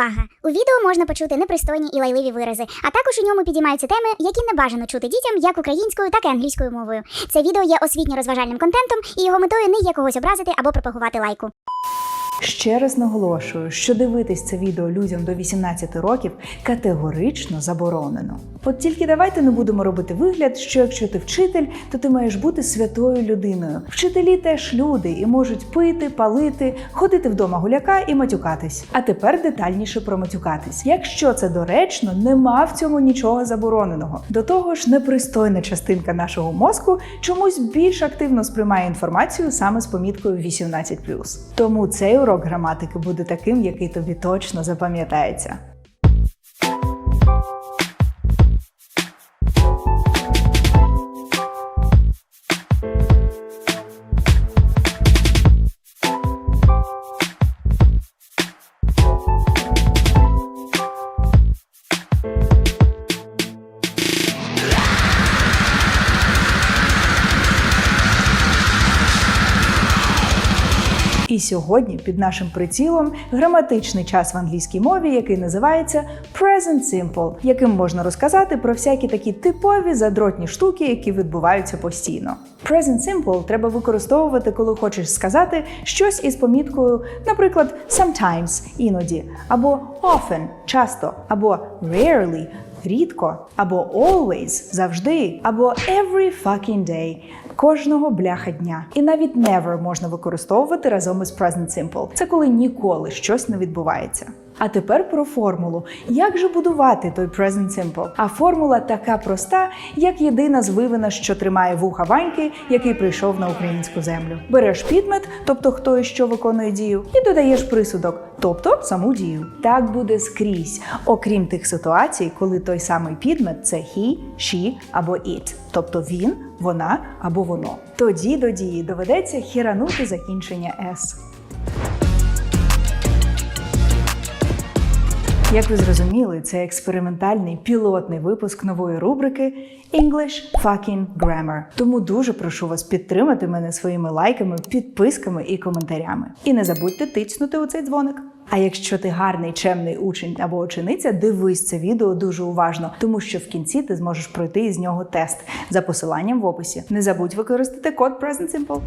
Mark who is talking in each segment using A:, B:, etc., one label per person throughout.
A: Увага! У відео можна почути непристойні і лайливі вирази, а також у ньому підіймаються теми, які не бажано чути дітям як українською, так і англійською мовою. Це відео є освітньо-розважальним контентом, і його метою не є когось образити або пропагувати лайку.
B: Ще раз наголошую, що дивитись це відео людям до 18 років категорично заборонено. От тільки давайте не будемо робити вигляд, що якщо ти вчитель, то ти маєш бути святою людиною. Вчителі теж люди і можуть пити, палити, ходити вдома гуляка і матюкатись. А тепер детальніше про матюкатись. Якщо це доречно, нема в цьому нічого забороненого. До того ж, непристойна частинка нашого мозку чомусь більш активно сприймає інформацію саме з поміткою 18+. Тому цей урок граматики буде таким, який тобі точно запам'ятається. Сьогодні під нашим прицілом граматичний час в англійській мові, який називається Present Simple, яким можна розказати про всякі такі типові задротні штуки, які відбуваються постійно. Present Simple треба використовувати, коли хочеш сказати щось із поміткою, наприклад, sometimes іноді, або often часто, або rarely рідко, або always завжди, або every fucking day кожного бляха дня. І навіть never можна використовувати разом із present simple. Це коли ніколи щось не відбувається. А тепер про формулу. Як же будувати той present simple? А формула така проста, як єдина звивина, що тримає вуха Ваньки, який прийшов на українську землю. Береш підмет, тобто хто і що виконує дію, і додаєш присудок, тобто саму дію. Так буде скрізь, окрім тих ситуацій, коли той самий підмет це he, she або it, тобто він, вона або воно. Тоді до дії доведеться хіранути закінчення s. Як ви зрозуміли, це експериментальний пілотний випуск нової рубрики English Fucking Grammar. Тому дуже прошу вас підтримати мене своїми лайками, підписками і коментарями. І не забудьте тицнути у цей дзвоник. А якщо ти гарний, чемний учень або учениця, дивись це відео дуже уважно, тому що в кінці ти зможеш пройти із нього тест за посиланням в описі. Не забудь використати код Present Simple.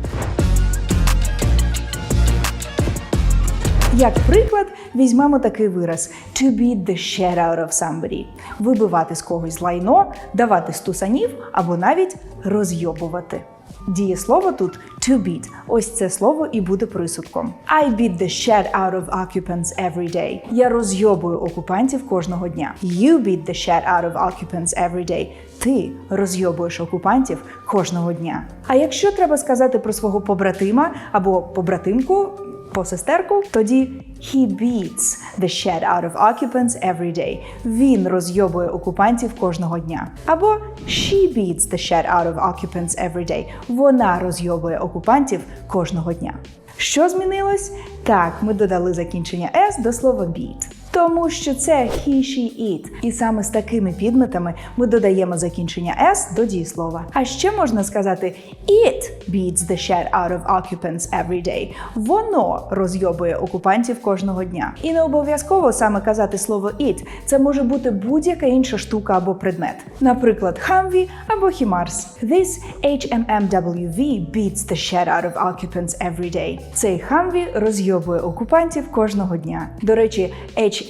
B: Як приклад, візьмемо такий вираз to beat the shit out of somebody – вибивати з когось лайно, давати стусанів або навіть розйобувати. Дієслово тут to beat. Ось це слово і буде присудком. I beat the shit out of occupants every day. Я розйобую окупантів кожного дня. You beat the shit out of occupants every day. Ти розйобуєш окупантів кожного дня. А якщо треба сказати про свого побратима або побратимку, посестерку, тоді he beats the shit out of occupants every day. Він розйобує окупантів кожного дня. Або she beats the shit out of occupants every day. Вона розйобує окупантів кожного дня. Що змінилось? Так, ми додали закінчення s до слова beat. Тому що це he, she, it. І саме з такими підметами ми додаємо закінчення s до дієслова. А ще можна сказати it beats the shit out of occupants every day. Воно розйобує окупантів кожного дня. І не обов'язково саме казати слово it. Це може бути будь-яка інша штука або предмет. Наприклад, Humvee або HIMARS. This HMMWV beats the shit out of occupants every day. Цей Humvee розйобує окупантів кожного дня. До речі, HMMWV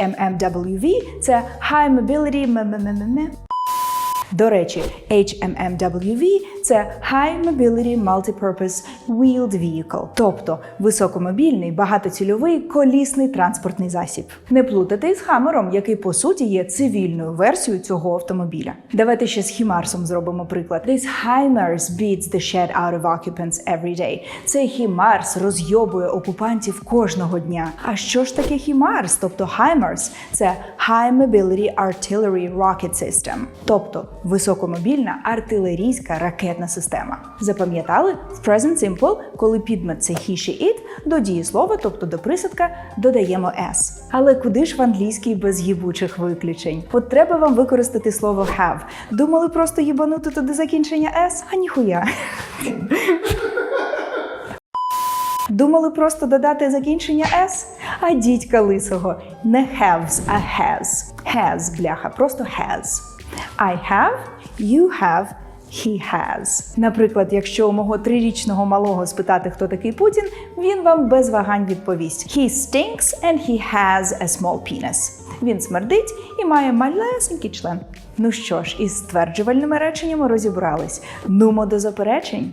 B: це High Mobility м-м-м-м-м. До речі, HMMWV – це High Mobility Multipurpose Wheeled Vehicle, тобто високомобільний багатоцільовий колісний транспортний засіб. Не плутати із Хаммером, який по суті є цивільною версією цього автомобіля. Давайте ще з Хімарсом зробимо приклад. This HIMARS beats the shit out of occupants every day. Цей Хімарс розйобує окупантів кожного дня. А що ж таке Хімарс, тобто HIMARS? Це High Mobility Artillery Rocket System, тобто високомобільна артилерійська ракетна система. Запам'ятали? В Present Simple, коли підмет це he, she, it, до дієслова, тобто до присадка, додаємо s. Але куди ж в англійській без їбучих виключень? От треба вам використати слово have. Думали просто їбанути туди закінчення s? А ніхуя. Думали просто додати закінчення s? А дідька лисого не haves, а has. Has, бляха, просто has. I have, you have, he has. Наприклад, якщо у мого трирічного малого спитати, хто такий Путін, він вам без вагань відповість: He stinks and he has a small penis. Він смердить і має малесенький член. Ну що ж, із стверджувальними реченнями розібрались. Нумо до заперечень.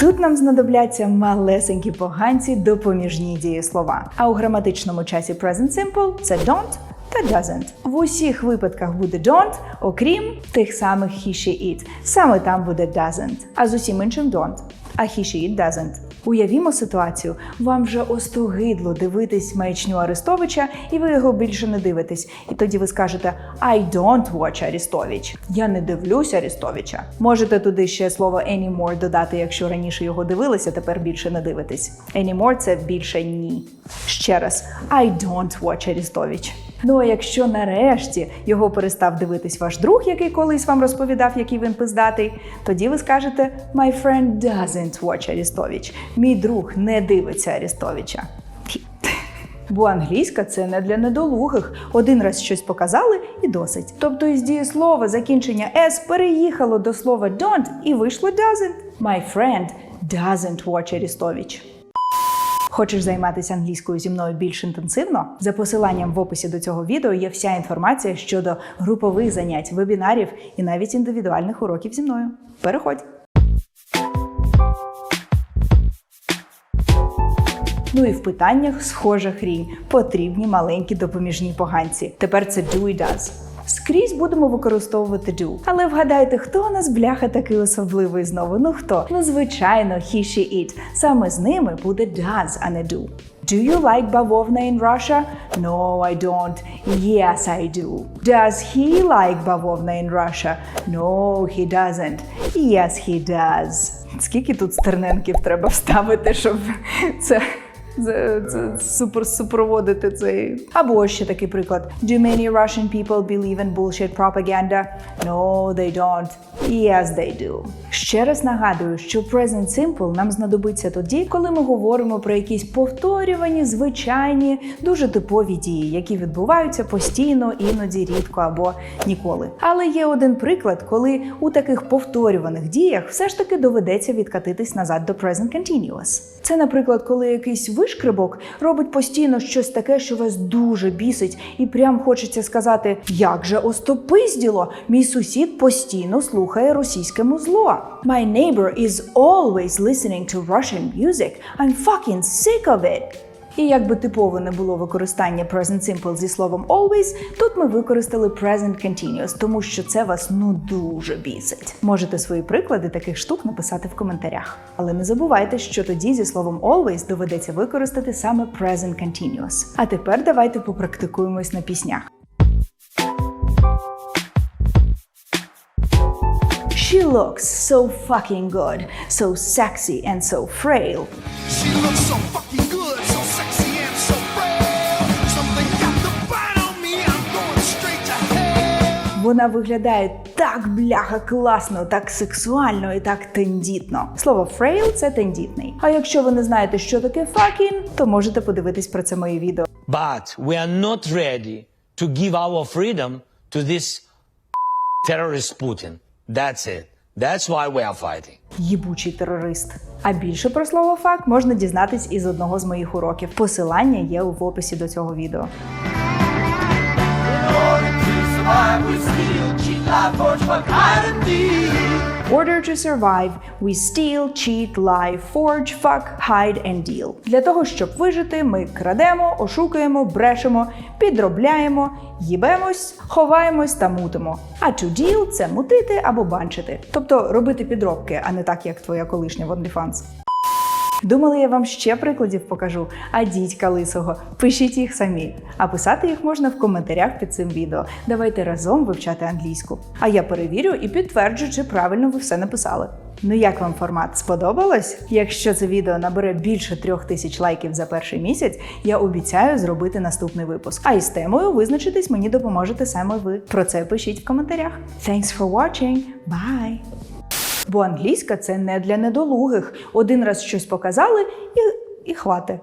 B: Тут нам знадобляться малесенькі поганці допоміжні дієслова. А у граматичному часі present simple це don't та doesn't. В усіх випадках буде don't, окрім тих самих he, she, it. Саме там буде doesn't, а з усім іншим don't. А he, she, it doesn't. Уявімо ситуацію, вам вже остогидло дивитись маячню Арестовича, і ви його більше не дивитесь. І тоді ви скажете I don't watch Арестович. Я не дивлюсь Арестовича. Можете туди ще слово anymore додати, якщо раніше його дивилися, тепер більше не дивитесь. Anymore – це більше ні. Ще раз, I don't watch Арестович. Ну а якщо нарешті його перестав дивитись ваш друг, який колись вам розповідав, який він пиздатий, тоді ви скажете My friend doesn't watch Арестович. Мій друг не дивиться Арестовича. Ті. Бо англійська це не для недолугих. Один раз щось показали і досить. Тобто із дієслова закінчення s переїхало до слова don't і вийшло doesn't. My friend doesn't watch Арестович. Хочеш займатися англійською зі мною більш інтенсивно? За посиланням в описі до цього відео є вся інформація щодо групових занять, вебінарів і навіть індивідуальних уроків зі мною. Переходь! Ну і в питаннях схожа хрінь. Потрібні маленькі допоміжні поганці. Тепер це do і does. Скрізь будемо використовувати do. Але вгадайте, хто у нас бляха такий особливий знову? Ну хто? Ну, звичайно, he, she, it. Саме з ними буде does, а не do. Do you like бавовна in Russia? No, I don't. Yes, I do. Does he like бавовна in Russia? No, he doesn't. Yes, he does. Скільки тут стерненків треба вставити, щоб це супроводити цей. Або ще такий приклад. Do many Russian people believe in bullshit propaganda? No, they don't. Yes, they do. Ще раз нагадую, що present simple нам знадобиться тоді, коли ми говоримо про якісь повторювані, звичайні, дуже типові дії, які відбуваються постійно, іноді, рідко або ніколи. Але є один приклад, коли у таких повторюваних діях все ж таки доведеться відкатитись назад до present continuous. Це, наприклад, коли якийсь вишкрибок робить постійно щось таке, що вас дуже бісить, і прям хочеться сказати: як же остопизділо, мій сусід постійно слухає російське музло. My neighbor is always listening to Russian music. I'm fucking sick of it. І якби типово не було використання present simple зі словом always, тут ми використали present continuous, тому що це вас ну дуже бісить. Можете свої приклади таких штук написати в коментарях. Але не забувайте, що тоді зі словом always доведеться використати саме present continuous. А тепер давайте попрактикуємось на піснях. She looks so fucking good, so sexy and so frail.
C: She looks so fucking good,
B: Вона виглядає так бляха класно, так сексуально і так тендітно. Слово frail – це тендітний. А якщо ви не знаєте, що таке fucking, то можете подивитись про це моє відео.
D: But we are not ready to give our freedom to this terrorist Putin. That's it. That's why we are fighting.
B: Їбучий терорист. А більше про слово фак можна дізнатись із одного з моїх уроків. Посилання є в описі до цього відео. Order to survive, we steal, cheat, lie, forge, fuck, hide and deal. Для того, щоб вижити, ми крадемо, ошукуємо, брешемо, підробляємо, їбемось, ховаємось та мутимо. А to deal – це мутити або банчити. Тобто робити підробки, а не так, як твоя колишня в OnlyFans. Думали, я вам ще прикладів покажу, а дідька лисого. Пишіть їх самі. А писати їх можна в коментарях під цим відео. Давайте разом вивчати англійську. А я перевірю і підтверджу, чи правильно ви все написали. Ну як вам формат сподобалось? Якщо це відео набере більше трьох тисяч лайків за перший місяць, я обіцяю зробити наступний випуск. А із темою визначитись мені допоможете саме ви. Про це пишіть в коментарях. Thanks for watching. Bye! Бо англійська це не для недолугих. Один раз щось показали і, і хвати.